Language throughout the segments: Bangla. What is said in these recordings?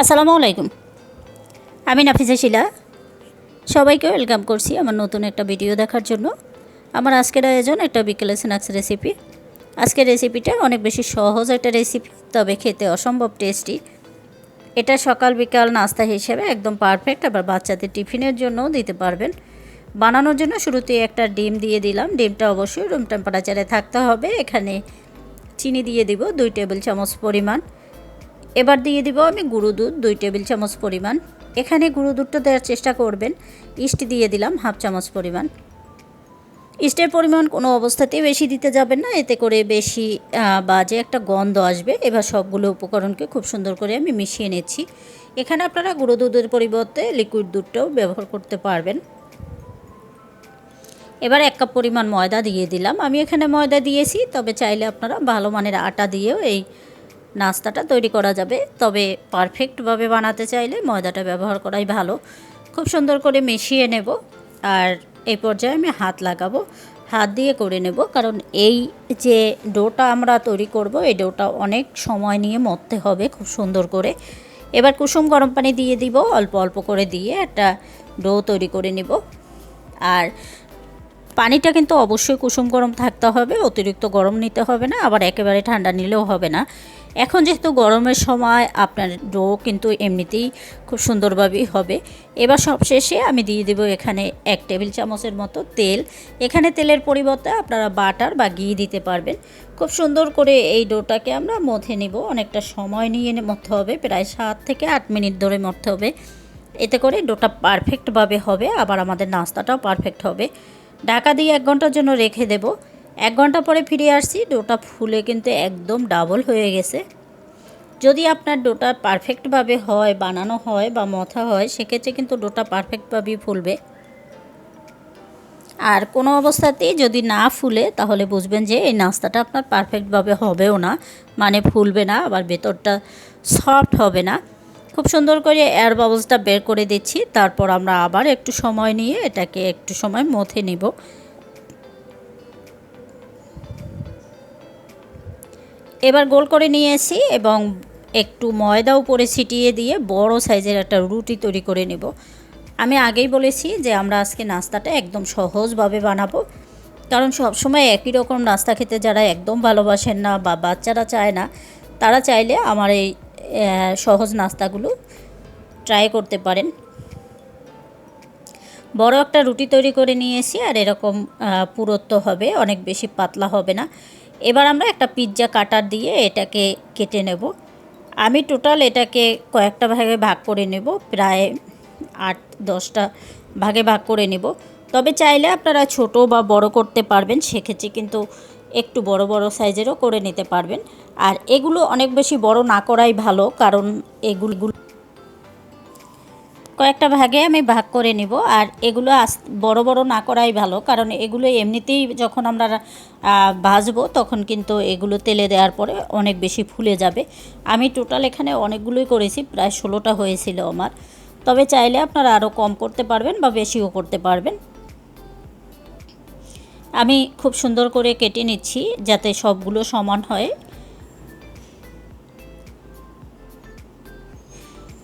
আসসালামু আলাইকুম। আমি নাফিসা শিলা। সবাইকে ওয়েলকাম করছি আমার নতুন একটা ভিডিও দেখার জন্য। আমার আজকের আয়োজন একটা বিকেলে স্ন্যাক্স রেসিপি। আজকের রেসিপিটা অনেক বেশি সহজ একটা রেসিপি, তবে খেতে অসম্ভব টেস্টি। এটা সকাল বিকাল নাস্তা হিসেবে একদম পারফেক্ট, আবার বাচ্চাদের টিফিনের জন্যও দিতে পারবেন। বানানোর জন্য শুরুতে একটা ডিম দিয়ে দিলাম। ডিমটা অবশ্যই রুম টেম্পারেচারে থাকতে হবে। এখানে চিনি দিয়ে দিব দুই টেবিল চামচ পরিমাণ। এবার দিয়ে দিব আমি গুঁড়ো দুধ, দুই টেবিল চামচ পরিমাণ। এখানে গুঁড়ো দুধটা দেওয়ার চেষ্টা করবেন। ইস্ট দিয়ে দিলাম হাফ চামচ পরিমাণ। ইস্টের পরিমাণ কোনো অবস্থাতেই বেশি দিতে যাবেন না। এতে করে বেশি বাজে একটা গন্ধ আসবে। এবার সবগুলো উপকরণকে খুব সুন্দর করে আমি মিশিয়ে নিচ্ছি। এখানে আপনারা গুঁড়ো দুধের পরিবর্তে লিকুইড দুধটাও ব্যবহার করতে পারবেন। এবার এক কাপ পরিমাণ ময়দা দিয়ে দিলাম। আমি এখানে ময়দা দিয়েছি, তবে চাইলে আপনারা ভালো মানের আটা দিয়েও এই নাস্তাটা তৈরি করা যাবে। তবে পারফেক্টভাবে বানাতে চাইলে ময়দাটা ব্যবহার করাই ভালো। খুব সুন্দর করে মিশিয়ে নেব আর এই পর্যায়ে আমি হাত লাগাবো। হাত দিয়ে করে নেব কারণ এই যে ডোটা আমরা তৈরি করব, এই ডোটা অনেক সময় নিয়ে মরতে হবে খুব সুন্দর করে। এবার কুসুম গরম পানি দিয়ে দিব, অল্প অল্প করে দিয়ে একটা ডো তৈরি করে নেব। আর পানিটা কিন্তু অবশ্যই কুসুম গরম থাকতে হবে, অতিরিক্ত গরম নিতে হবে না, আবার একেবারে ঠান্ডা নিলেও হবে না। এখন যেহেতু গরমের সময়, আপনার ডো কিন্তু এমনিতেই খুব সুন্দরভাবেই হবে। এবার সবশেষে আমি দিয়ে দেবো এখানে এক টেবিল চামচের মতো তেল। এখানে তেলের পরিবর্তে আপনারা বাটার বা ঘি দিতে পারবেন। খুব সুন্দর করে এই ডোটাকে আমরা মথে নিব। অনেকটা সময় নিয়ে মথতে হবে। প্রায় সাত থেকে আট মিনিট ধরে মথতে হবে। এতে করে ডোটা পারফেক্টভাবে হবে। আবার আমাদের নাস্তাটাও পারফেক্ট হবে। ঢাকা দিয়ে এক ঘণ্টার জন্য রেখে দেব। এক ঘণ্টা পরে ফিরে আসছি। ডোটা ফুলে কিন্তু একদম ডাবল হয়ে গেছে। যদি আপনার ডোটা পারফেক্টভাবে হয়, বানানো হয় বা মথা হয়, সেক্ষেত্রে কিন্তু ডোটা পারফেক্টভাবেই ফুলবে। আর কোনো অবস্থাতেই যদি না ফুলে, তাহলে বুঝবেন যে এই নাস্তাটা আপনার পারফেক্টভাবে হবেও না। মানে ফুলবে না, আবার ভেতরটা সফট হবে না। খুব সুন্দর করে এয়ার বাবলসটা বের করে দিচ্ছি। তারপর আমরা আবার একটু সময় নিয়ে এটাকে একটু সময় মথে নিব। এবার গোল করে নিয়ে এসি এবং একটু ময়দা উপরে ছিটিয়ে দিয়ে বড় সাইজের একটা রুটি তৈরি করে নেব। আমি আগেই বলেছি যে আমরা আজকে নাস্তাটা একদম সহজভাবে বানাবো। কারণ সবসময় একই রকম নাস্তা খেতে যারা একদম ভালোবাসেন না বা বাচ্চারা চায় না, তারা চাইলে আমার এই সহজ নাস্তাগুলো ট্রাই করতে পারেন। বড় একটা রুটি তৈরি করে নিয়েছি আর এরকম পুরুত্ব হবে, অনেক বেশি পাতলা হবে না। এবার আমরা একটা পিৎজা কাটার দিয়ে এটাকে কেটে নেব। আমি টোটাল এটাকে কয়েকটা ভাগে ভাগ করে নেব, প্রায় আট, দশটা ভাগে ভাগ করে নেব। তবে চাইলে আপনারা ছোট বা বড় করতে পারবেন, সেক্ষেত্রে কিন্তু একটু বড় বড় সাইজেরও করে নিতে পারবেন। আর এগুলো অনেক বেশি বড় না করাই ভালো, কারণ এগুলো কয়েকটা ভাগে আমি ভাগ করে নিব। আর এগুলো আস, বড় বড় না করাই ভালো। কারণ এগুলো এমনিতেই যখন আমরা ভাজবো তখন কিন্তু এগুলো তেলে দেওয়ার পরে অনেক বেশি ফুলে যাবে। আমি টোটাল এখানে অনেকগুলোই করেছি, প্রায় ষোলোটা হয়েছিল আমার। তবে চাইলে আপনারা আরও কম করতে পারবেন বা বেশিও করতে পারবেন। আমি খুব সুন্দর করে কেটে নিচ্ছি যাতে সবগুলো সমান হয়।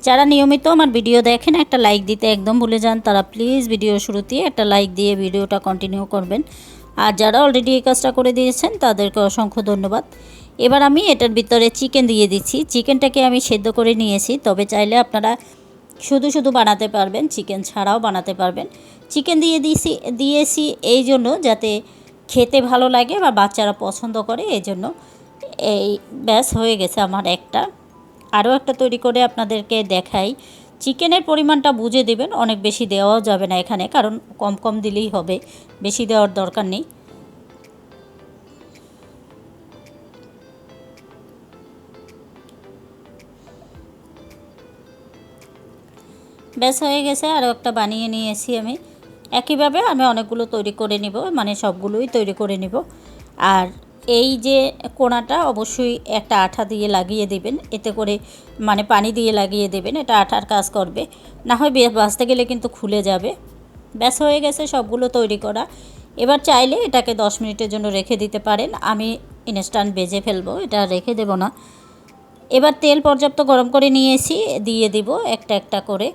যারা নিয়মিত আমার ভিডিও দেখেন, একটা লাইক দিতে একদম ভুলে যান। তারা প্লিজ ভিডিও শুরুতে একটা লাইক দিয়ে ভিডিওটা কন্টিনিউ করবেন। আর যারা অলরেডি এই কাজটা করে দিয়েছেন, তাদেরকে অসংখ্য ধন্যবাদ। এবার আমি এটার ভিতরে চিকেন দিয়ে দিচ্ছি। চিকেনটাকে আমি সেদ্ধ করে নিয়েছি। তবে চাইলে আপনারা শুধু শুধু বানাতে পারবেন চিকেন ছাড়াও বানাতে পারবেন। চিকেন দিয়ে দিয়েছি দিয়েছি এই জন্য যাতে খেতে ভালো লাগে বা বাচ্চারা পছন্দ করে, এই জন্য। এই ব্যাস হয়ে গেছে আমার একটা। আরও একটা তৈরি করে আপনাদেরকে দেখাই। চিকেনের পরিমাণটা বুঝে দেবেন, অনেক বেশি দেওয়াও যাবে না এখানে, কারণ কম কম দিলেই হবে, বেশি দেওয়ার দরকার নেই। ব্যাস, হয়ে গেছে, আরও একটা বানিয়ে নিয়েছি আমি। একইভাবে আমি অনেকগুলো তৈরি করে নিব মানে সবগুলোই তৈরি করে নিব। আর এই যে কোণাটা অবশ্যই একটা আঠা দিয়ে লাগিয়ে দেবেন। এতে করে মানে পানি দিয়ে লাগিয়ে দেবেন। এটা আঠার কাজ করবে। না হয় বাঁচতে গেলে কিন্তু খুলে যাবে। ব্যাস, হয়ে গেছে সবগুলো তৈরি করা। এবার চাইলে এটাকে দশ মিনিটের জন্য রেখে দিতে পারেন। আমি ইনস্ট্যান্ট বেজে ফেলব, এটা রেখে দেবো না। এবার তেল পর্যাপ্ত গরম করে নিয়েছি, দিয়ে দিব একটা একটা করে।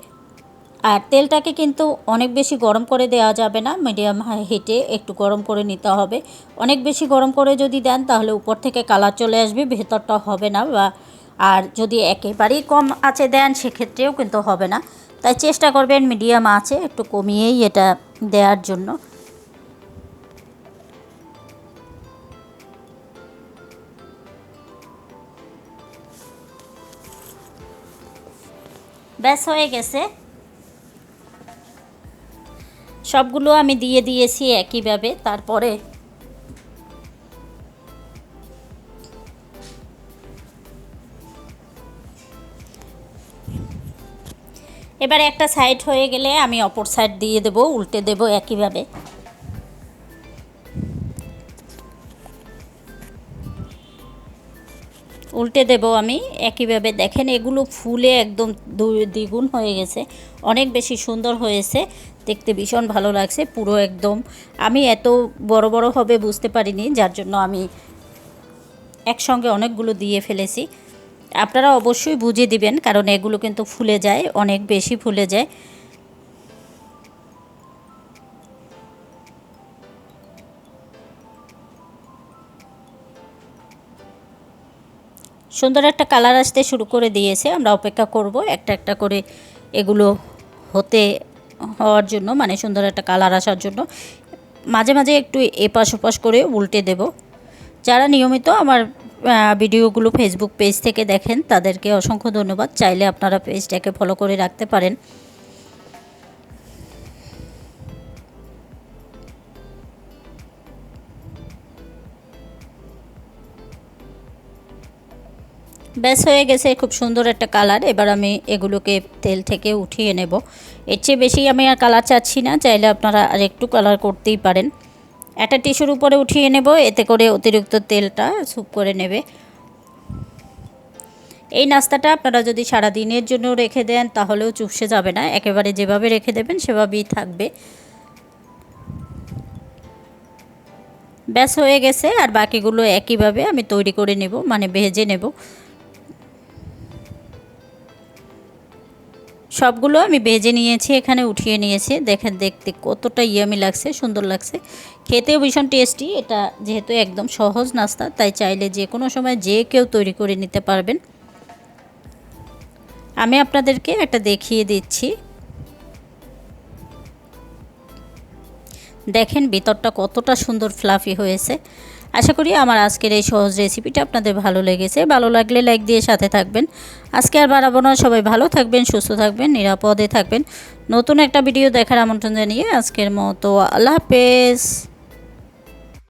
আর তেলটাকে কিন্তু অনেক বেশি গরম করে দেওয়া যাবে না মিডিয়াম হিটে একটু গরম করে নিতে হবে। অনেক বেশি গরম করে যদি দেন, তাহলে উপর থেকে কালার চলে আসবে, ভেতরটা হবে না বা আর যদি একেবারেই কম আছে দেন, সেক্ষেত্রেও কিন্তু হবে না। তাই চেষ্টা করবেন মিডিয়াম আছে, একটু কমিয়েই এটা দেওয়ার জন্য। ব্যাস হয়ে গেছে। সবগুলো আমি দিয়ে দিয়েছি একইভাবে, তারপরে এবার একটা সাইড হয়ে গেলে আমি অপর সাইড দিয়ে দেব, উল্টে দেব একইভাবে। উল্টে দেব আমি, একইভাবে দেখেন এগুলো ফুলে একদম দ্বিগুণ হয়ে গেছে, অনেক বেশি সুন্দর হয়েছে, দেখতে ভীষণ ভালো লাগছে, পুরো একদম। আমি এত বড় বড় হবে বুঝতে পারিনি, যার জন্য আমি একসঙ্গে অনেকগুলো দিয়ে ফেলেছি। আপনারা অবশ্যই বুঝে দিবেন, কারণ এগুলো কিন্তু ফুলে যায়, অনেক বেশি ফুলে যায়। সুন্দর একটা কালার আসতে শুরু করে দিয়েছে। আমরা অপেক্ষা করব একটা একটা করে এগুলো হতে হওয়ার জন্য মানে সুন্দর একটা কালার আসার জন্য। মাঝে মাঝে একটু এপাশ ওপাশ করে উল্টে দেব। যারা নিয়মিত আমার ভিডিওগুলো ফেসবুক পেজ থেকে দেখেন, তাদেরকে অসংখ্য ধন্যবাদ। চাইলে আপনারা পেজটাকে ফলো করে রাখতে পারেন। ব্যাস, হয়ে গেছে খুব সুন্দর একটা কালার। এবার আমি এগুলোকে তেল থেকে উঠিয়ে নেব। এর চেয়ে বেশি আমি আর কালার চাচ্ছি না, চাইলে আপনারা আর একটু কালার করতেই পারেন। একটা টিস্যুর উপরে উঠিয়ে নেব, এতে করে অতিরিক্ত তেলটা স্যুপ করে নেবে। এই নাস্তাটা আপনারা যদি সারা দিনের জন্য রেখে দেন, তাহলেও চুপসে যাবে না। একেবারে যেভাবে রেখে দেবেন, সেভাবেই থাকবে। ব্যাস, হয়ে গেছে। আর বাকিগুলো একইভাবে আমি তৈরি করে নেব মানে ভেজে নেব। সবগুলো আমি ভেজে নিয়েছি, এখানে উঠিয়ে নিয়েছি। দেখেন, দেখতে কতটা ইয়ামি লাগছে, সুন্দর লাগছে। খেতেও ভীষণ টেস্টি এটা যেহেতু একদম সহজ নাস্তা, তাই চাইলে যে কোনো সময় যে কেউ তৈরি করে নিতে পারবেন। আমি আপনাদেরকে একটা দেখিয়ে দিচ্ছি। দেখেন, ভিতরটা কতটা সুন্দর ফ্লাফি হয়েছে। আশা করি আমার আজকের এই সহজ রেসিপিটা আপনাদের ভালো লেগেছে। ভালো লাগলে লাইক দিয়ে সাথে থাকবেন। আজকে আর বাড়াবো না। সবাই ভালো থাকবেন, সুস্থ থাকবেন, নিরাপদে থাকবেন। নতুন একটা ভিডিও দেখার আমন্ত্রণ জানিয়ে আজকের মতো আল্লাহ হাফেজ।